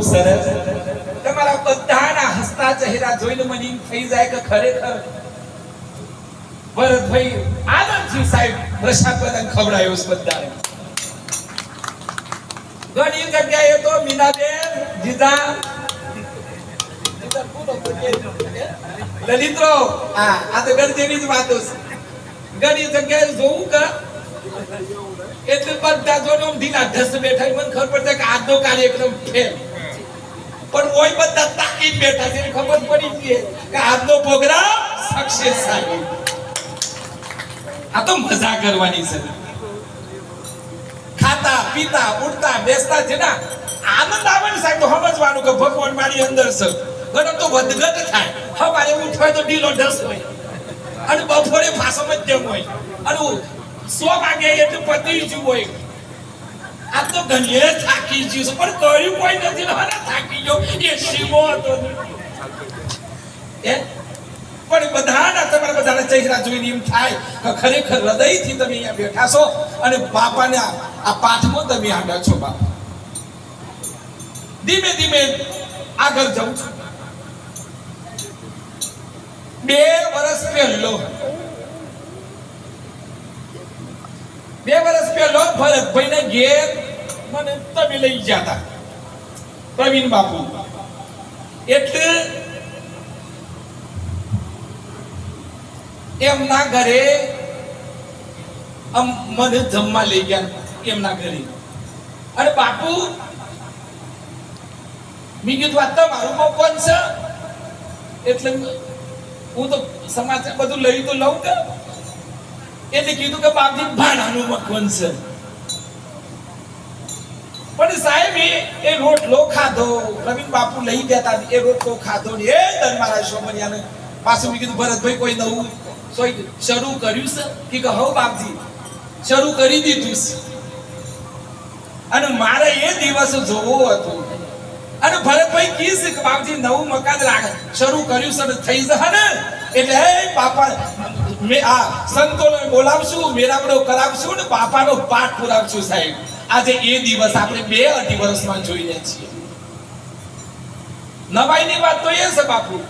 ખૂબ સરસ. તમારા બધાના હસતા ચહેરા જોઈને મને એમ થઈ જાય કે ખરેખર ભરતભાઈ આનંદજી સાહેબ પ્રસાદ બધાને ખવડાયો છે બધાને. ઘણી જગ્યાએ તો મીનાબેન જીજા લલિત્રો હા. આ તો ગરજેની જ વાતો છે. ઘણી જગ્યાએ જોવું કે એટલે બધા જોડે ઢીલા ઢસ બેઠા. મને ખબર પડશે કે આજનો કાર્યક્રમ ફેલ પણ ઓય બધા તાકી બેઠા છે ખબર પડી ગઈ કે આજનો પ્રોગ્રામ સક્સેસ થાય. આ તો મજા કરવાની છે. ખાતા, પીતા ઉડતા બેસતા છે ના આનંદ આવે ને સાહેબ સમજવાનું કે ભગવાન મારી અંદર છે. ગરમ તો વધઘટ થાય. હવારે ઉઠવાય તો ઢીલો ઢસ હોય. અને બપોરે ફાસમ જ જેમ હોય. અને સો વાગે એટલે પતિ જ હોય. આ તો ઘણીએ થાકી ગયું પણ કર્યું કોઈ નથી, મારે થાકી ગયો. એ શિવો હતો પણ બધાના, તમારા બધાના ચહેરા જોઈને એમ થાય કે ખરેખર હૃદયથી તમે અહીંયા બેઠા છો અને બાપાને આ પાઠમાં તમે આગળ છો, બાપા. ધીમે ધીમે આગળ જાઉં છું બે વર્ષ પહેલો. બે વર્ષ પહેલો ભરતભાઈ ને ઘેર મને તમે લઈ ગયા પ્રવીણ બાપુ. એટલે એમના ઘરે મને જમવા લઈ ગયા એમના ઘરે. અને બાપુ, મેં કીધું વાત તમારું બહુ કોણ છે. એટલે હું તો સમાચાર બધું લઈ તો લઉં કે. એટલે કીધું કે બાપજી, ભાણાનું મકવન છે. પણ સાહેબ, એ રોટલો ખાધો રવિન બાપુ લઈ ગયા એ રોટલો ખાધો એ દર મારા પાછું મેં કીધું, ભરતભાઈ, કોઈ નવું શરૂ કર્યું છે? કે હો બાપજી, શરૂ કરી દીધું છે. અને મારે એ દિવસ જોવો હતો. અને ભરતભાઈ કીસ કે, બાપજી, નવું મકાન રાખ શરૂ કર્યું છે થઈ જશે ને? એટલે બાપા આ સંતોને બોલાવશું, મેળાવડો કરાવશું ને બાપાનો પાઠ પુરાવશું સાહેબ. આજે એ દિવસ આપણે બે અઢી વર્ષમાં જોઈએ છીએ. નવાઈની વાત તો એ છે બાપુ.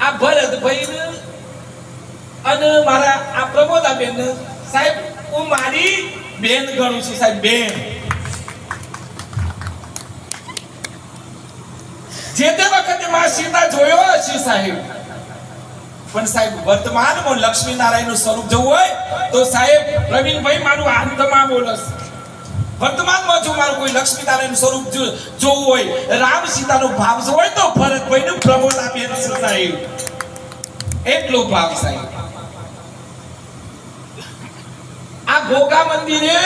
આ ભરતભાઈ અને મારા આ પ્રમોદાબેન સાહેબ, હું મારી બેન ગણું છું સાહેબ, બેન. જે તે વખતે માં સીતા જોયો હશે સાહેબ. પણ સાહેબ, વર્તમાનમાં લક્ષ્મીનારાયણનું સ્વરૂપ જોવું હોય, તો સાહેબ, પ્રવીણભાઈ મારું અંતમાં બોલસ. વર્તમાનમાં જો મારું કોઈ લક્ષ્મીનારાયણ સ્વરૂપ જોવું હોય, રામ સીતાનો ભાવ જો હોય તો ભરતભાઈ નું પ્રમોદ આપે છે સાહેબ. એટલો ભાવ સાહેબ. આ ગોગા મંદિરે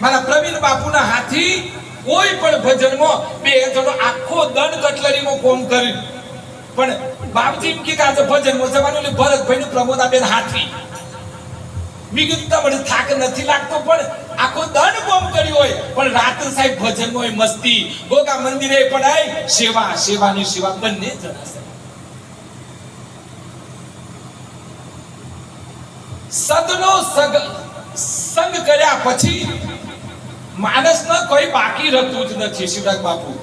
મારા પ્રવીણ બાપુના હાથી કોઈ પણ ભજનમાં બે જણો આખો દંડ કટલરીમાં કોમ કર્યું. પણ બાપજી એમ કે આજે ભજનમાં જવાનું એટલે ભરતભાઈ નું પ્રમોદાબેન હાથી. મેં કીધું, તમને થાક નથી લાગતો પણ આખો દંડ બોમ કર્યો હોય. પણ રાત સાહેબ ભજન હોય મસ્તી, ગોગા મંદિરે પડાય સેવા, સેવાની સેવા, બંને જણા સદનો સગ, સંગ કર્યા પછી માણસને કોઈ બાકી રહેતું જ નથી શિવરાજ બાપુ.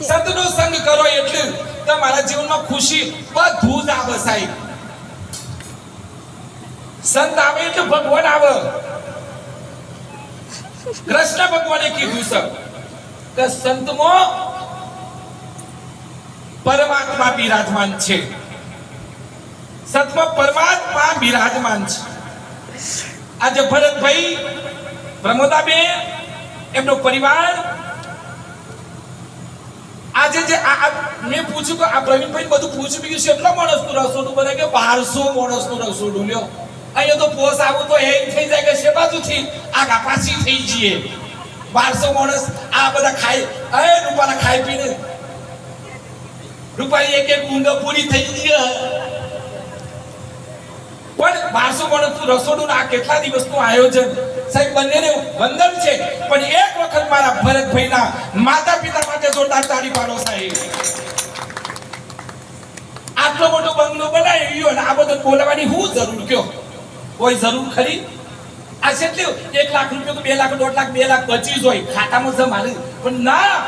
સદનો સંગ કરો એટલે તમારા જીવનમાં ખુશી બધું જ આવે સાહેબ. સંત આવે એટલે ભગવાન આવે. કૃષ્ણ ભગવાને કીધું સર કે સંતમાં પરમાત્મા બિરાજમાન છે. સંતમાં પરમાત્મા બિરાજમાન છે. આજે ભરતભાઈ પ્રમોદાબેન, એમનો પરિવાર આજે જે મેં પૂછ્યું કે આ પ્રવીણભાઈ બધું પૂછ્યું બીજું કેટલા માણસનું રસોડું બને કે બારસો માણસનું રસોડું, લ્યો. અહીંયા તો પોસ આવું તો હેંગ થઈ જાય કે શે બાજુથી. આગા પાછી થઈ જઈએ. બારસો માણસ આ બધા ખાઈ અરે રૂપાલા ખાઈ પીને. રૂપાલી એક એક ઊંઘ પૂરી થઈ ગઈ પણ બારસો રસોડું ને આ કેટલા દિવસનું આયોજન? સાહેબ, બંનેને વંદન છે. પણ એક વખત મારા ભરતભાઈના માતા પિતા માટે જોરદાર તાળી પાડો સાહેબ. આટલો મોટો બંગલો બનાવી ગયો અને આ બધું બોલાવાની હું જરૂર કયો? કોઈ જરૂર ખરી? આ કેટલું એક લાખ રૂપિયા બે લાખ, દોઢ લાખ, બે લાખ જ હોય. ખાતામાં જમા પણ ના!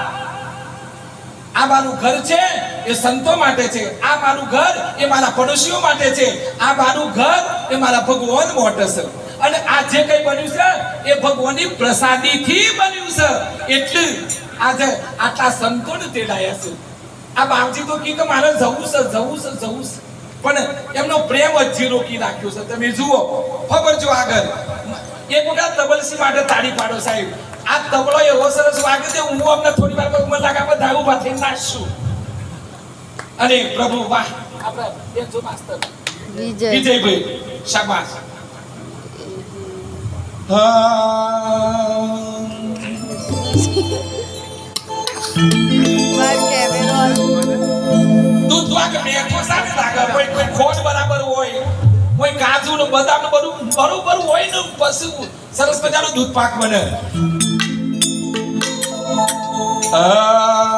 આ મારું ઘર છે એ સંતો માટે છે. આ મારું ઘર એ મારા પડોશીઓ માટે છે. આ મારું ઘર એ મારા ભગવાન માટે છે. અને આ જે કઈ બન્યું છે એ ભગવાનની પ્રસાદીથી બન્યું છે. એટલે આજે આટલા સંતોને તેડાયા છે. આ બાપજી તો કીધું મારે જવું છે જવું છે જવું છે. પણ એમનો પ્રેમ જ રોકી રાખ્યો છે. તમે જુઓ ખબર જો આગળ. એક વખત તબલસી માટે તાળી પાડો સાહેબ. આ તબલો એવો સરસ વાગે છે હું અમને થોડી વાર પછી લાગા આપણે દારૂ ભાથી નાખશું અરે પ્રભુ વાહ. આપણે બેન જો માસ્તર. વિજય. વિજયભાઈ શાબાશ. તું આ બેઠો સામે લાગે કોઈ કોઈ ખોટ બરાબર હોય કોઈ કાજુ ને બદામ ને બધું બરોબર હોય ને પશુ સરસ મજાનું દૂધ પાક બને આ